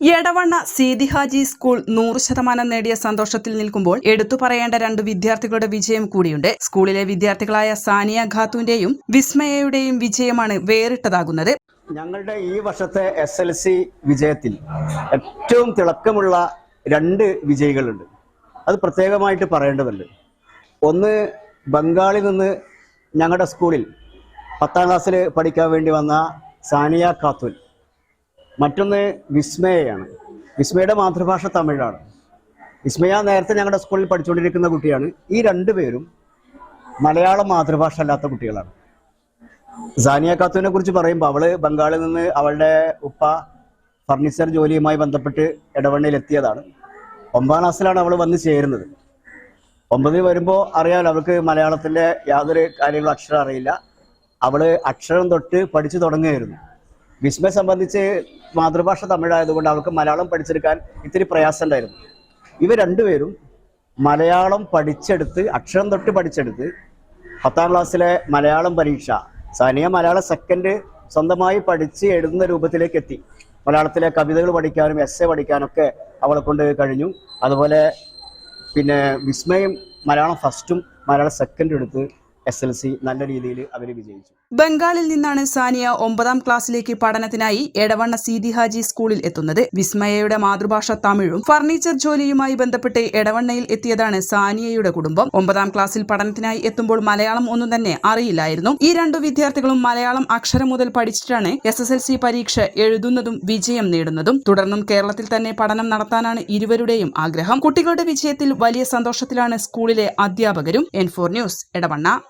Edavanna Seethihaji school നൂറ് ശതമാനം നേടിയ സന്തോഷത്തിൽ നിൽക്കുമ്പോൾ എടുത്തു പറയേണ്ട രണ്ട് വിദ്യാർത്ഥികളുടെ വിജയം കൂടിയുണ്ട്. സ്കൂളിലെ വിദ്യാർത്ഥികളായ സാനിയ ഖാത്തുവിന്റെയും വിസ്മയയുടെയും വിജയമാണ് വേറിട്ടതാകുന്നത്. ഞങ്ങളുടെ ഈ വർഷത്തെ എസ് എൽ സി വിജയത്തിൽ ഏറ്റവും തിളക്കമുള്ള രണ്ട് വിജയികളുണ്ട്. അത് പ്രത്യേകമായിട്ട് പറയേണ്ടതുണ്ട്. ഒന്ന് ബംഗാളിൽ നിന്ന് ഞങ്ങളുടെ സ്കൂളിൽ പത്താം ക്ലാസ്സിൽ പഠിക്കാൻ വേണ്ടി വന്ന സാനിയ ഖാത്തുൻ. മറ്റൊന്ന് വിസ്മയയാണ്. വിസ്മയുടെ മാതൃഭാഷ തമിഴാണ്. വിസ്മയ നേരത്തെ ഞങ്ങളുടെ സ്കൂളിൽ പഠിച്ചുകൊണ്ടിരിക്കുന്ന കുട്ടിയാണ്. ഈ രണ്ടു പേരും മലയാളം മാതൃഭാഷ അല്ലാത്ത കുട്ടികളാണ്. സാനിയ ഖാത്തുവിനെ കുറിച്ച് പറയുമ്പോൾ അവൾ ബംഗാളിൽ നിന്ന് അവളുടെ ഉപ്പ ഫർണിച്ചർ ജോലിയുമായി ബന്ധപ്പെട്ട് ഇടവണ്ണയിൽ എത്തിയതാണ് ഒമ്പതാം ക്ലാസ്സിലാണ് അവൾ വന്ന് ചേരുന്നത്. ഒമ്പതിൽ വരുമ്പോൾ അറിയാമല്ലോ അവൾക്ക് മലയാളത്തിന്റെ യാതൊരു കാര്യങ്ങളും അക്ഷരം അറിയില്ല. അവൾ അക്ഷരം തൊട്ട് പഠിച്ചു തുടങ്ങുകയായിരുന്നു. വിസ്മയെ സംബന്ധിച്ച് മാതൃഭാഷ തമിഴായതുകൊണ്ട് അവൾക്ക് മലയാളം പഠിച്ചെടുക്കാൻ ഇത്തിരി പ്രയാസം ഉണ്ടായിരുന്നു ഇവർ രണ്ടുപേരും മലയാളം പഠിച്ചെടുത്ത് അക്ഷരം തൊട്ട് പഠിച്ചെടുത്ത് പത്താം ക്ലാസ്സിലെ മലയാളം പരീക്ഷ സാനിയ മലയാള സെക്കൻഡ് സ്വന്തമായി പഠിച്ച് എഴുതുന്ന രൂപത്തിലേക്ക് എത്തി. മലയാളത്തിലെ കവിതകൾ പഠിക്കാനും എസ് എ പഠിക്കാനൊക്കെ അവളെ കൊണ്ട് കഴിഞ്ഞു. അതുപോലെ പിന്നെ വിസ്മയം മലയാളം ഫസ്റ്റും മലയാളം സെക്കൻഡും എടുത്ത് എസ് എൽ സി നല്ല രീതിയിൽ അവർ വിജയിച്ചു. ബംഗാളിൽ നിന്നാണ് സാനിയ ഒമ്പതാം ക്ലാസ്സിലേക്ക് പഠനത്തിനായി എടവണ്ണ സീതി ഹാജി സ്കൂളിൽ എത്തുന്നത്. വിസ്മയയുടെ മാതൃഭാഷ തമിഴും ഫർണിച്ചർ ജോലിയുമായി ബന്ധപ്പെട്ട് എടവണ്ണയിൽ എത്തിയതാണ് സാനിയയുടെ കുടുംബം. ഒമ്പതാം ക്ലാസ്സിൽ പഠനത്തിനായി എത്തുമ്പോൾ മലയാളം ഒന്നും തന്നെ അറിയില്ലായിരുന്നു. ഈ രണ്ടു വിദ്യാർത്ഥികളും മലയാളം അക്ഷരം മുതൽ പഠിച്ചിട്ടാണ് എസ് എസ് എൽ സി പരീക്ഷ എഴുതുന്നതും വിജയം നേടുന്നതും. തുടർന്നും കേരളത്തിൽ തന്നെ പഠനം നടത്താനാണ് ഇരുവരുടെയും ആഗ്രഹം. കുട്ടികളുടെ വിജയത്തിൽ വലിയ സന്തോഷത്തിലാണ് സ്കൂളിലെ അധ്യാപകരും. N four news Edavanna.